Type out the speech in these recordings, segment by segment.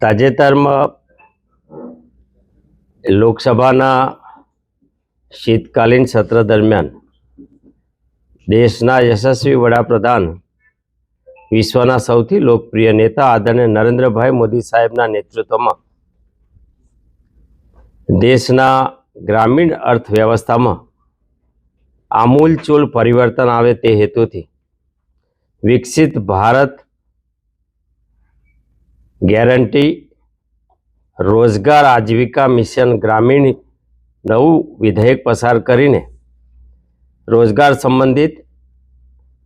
તાજેતરમાં લોકસભાના શીતકાલીન સત્ર દરમિયાન દેશના યશસ્વી વડાપ્રધાન, વિશ્વના સૌથી લોકપ્રિય નેતા આદરણીય નરેન્દ્રભાઈ મોદી સાહેબના નેતૃત્વમાં દેશના ગ્રામીણ અર્થવ્યવસ્થામાં આમૂલચૂલ પરિવર્તન આવે તે હેતુથી વિકસિત ભારત ગેરંટી, રોજગાર, આજીવિકા, મિશન, ગ્રામીણ, નવું વિધેયક પસાર કરીને રોજગાર સંબંધિત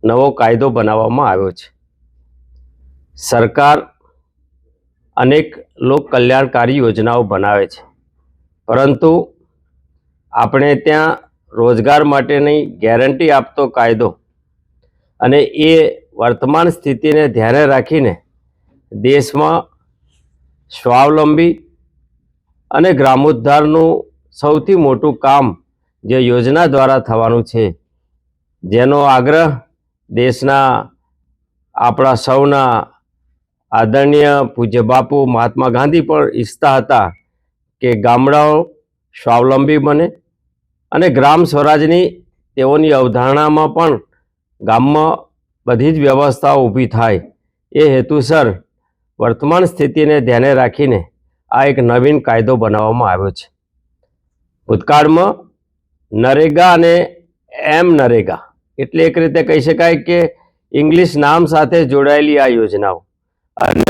નવો કાયદો બનાવવામાં આવ્યો છે. સરકાર અનેક લોક કલ્યાણકારી યોજનાઓ બનાવે છે. પરંતુ આપણે ત્યાં રોજગાર માટેની ગેરંટી આપતો કાયદો અને એ વર્તમાન સ્થિતિને ધ્યાને રાખીને દેશમાં સ્વાવલંબી અને ગ્રામોદ્ધારનું સૌથી મોટું કામ જે યોજના દ્વારા થવાનું છે, જેનો આગ્રહ દેશના આપણા સૌના આદરણીય પૂજ્ય બાપુ મહાત્મા ગાંધી પણ ઈચ્છતા હતા કે ગામડાઓ સ્વાવલંબી બને અને ગ્રામ સ્વરાજની તેઓની અવધારણામાં પણ ગામમાં બધી જ વ્યવસ્થાઓ ઊભી થાય એ હેતુસર વર્તમાન સ્થિતિને ધ્યાને રાખીને આ એક નવીન કાયદો બનાવવામાં આવ્યો છે. ભૂતકાળમાં નરેગા અને એમ નરેગા એટલે એક રીતે કહી શકાય કે ઇંગ્લિશ નામ સાથે જોડાયેલી આ યોજનાઓ. અને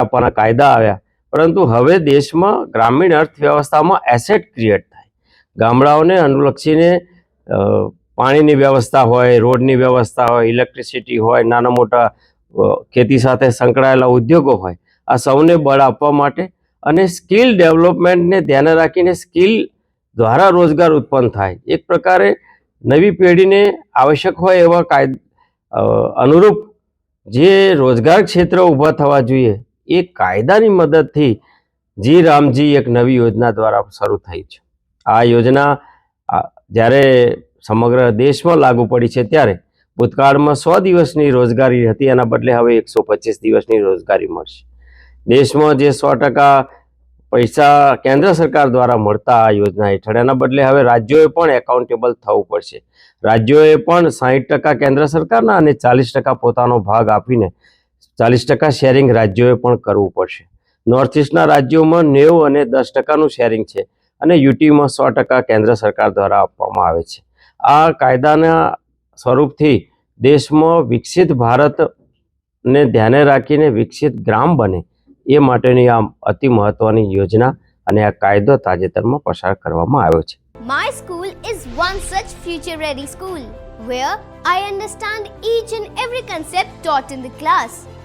આપવાના કાયદા આવ્યા. પરંતુ હવે દેશમાં ગ્રામીણ અર્થવ્યવસ્થામાં એસેટ ક્રિએટ થાય. ગામડાઓને અનુલક્ષીને પાણીની વ્યવસ્થા હોય, રોડની વ્યવસ્થા હોય ઇલેક્ટ્રિસિટી હોય, નાના મોટા ખેતી સાથે સંકળાયેલા ઉદ્યોગો હોય, આ સૌને બળ આપવા માટે અને સ્કિલ ડેવલપમેન્ટને ધ્યાને રાખીને સ્કિલ દ્વારા રોજગાર ઉત્પન્ન થાય. એક પ્રકારે નવી પેઢીને આવશ્યક હોય એવા કાયદ અનુરૂપ જે રોજગાર ક્ષેત્ર ઊભા થવા જોઈએ એ કાયદાની મદદથી જી રામજી એક નવી યોજના દ્વારા શરૂ થઈ છે. આ યોજના જ્યારે સમગ્ર દેશમાં લાગુ પડી છે ત્યારે ભૂતકાળમાં સો દિવસની રોજગારી હતી, એના બદલે હવે એકસો પચીસ દિવસની રોજગારી મળશે. દેશમાં જે સો ટકા પૈસા કેન્દ્ર સરકાર દ્વારા મળતા આ યોજના હેઠળ, એના બદલે હવે રાજ્યોએ પણ એકાઉન્ટેબલ થવું પડશે. રાજ્યોએ પણ સાહીઠ ટકા કેન્દ્ર સરકારના અને ચાલીસ ટકા પોતાનો ભાગ આપીને ચાલીસ ટકા શેરિંગ રાજ્યોએ પણ કરવું પડશે. નોર્થ ઇસ્ટના રાજ્યોમાં નેવું અને દસ ટકાનું શેરિંગ છે અને યુટીમાં સો ટકા કેન્દ્ર સરકાર દ્વારા આપવામાં આવે છે. આ કાયદાના સ્વરૂપથી દેશમાં વિકસિત ભારતને ધ્યાને રાખીને વિકસિત ગ્રામ બને એ માટેની આ અતિ મહત્વની યોજના અને આ કાયદો તાજેતરમાં પસાર કરવામાં આવ્યો છે. My school is one such future ready school, where I understand each and every concept taught in the class.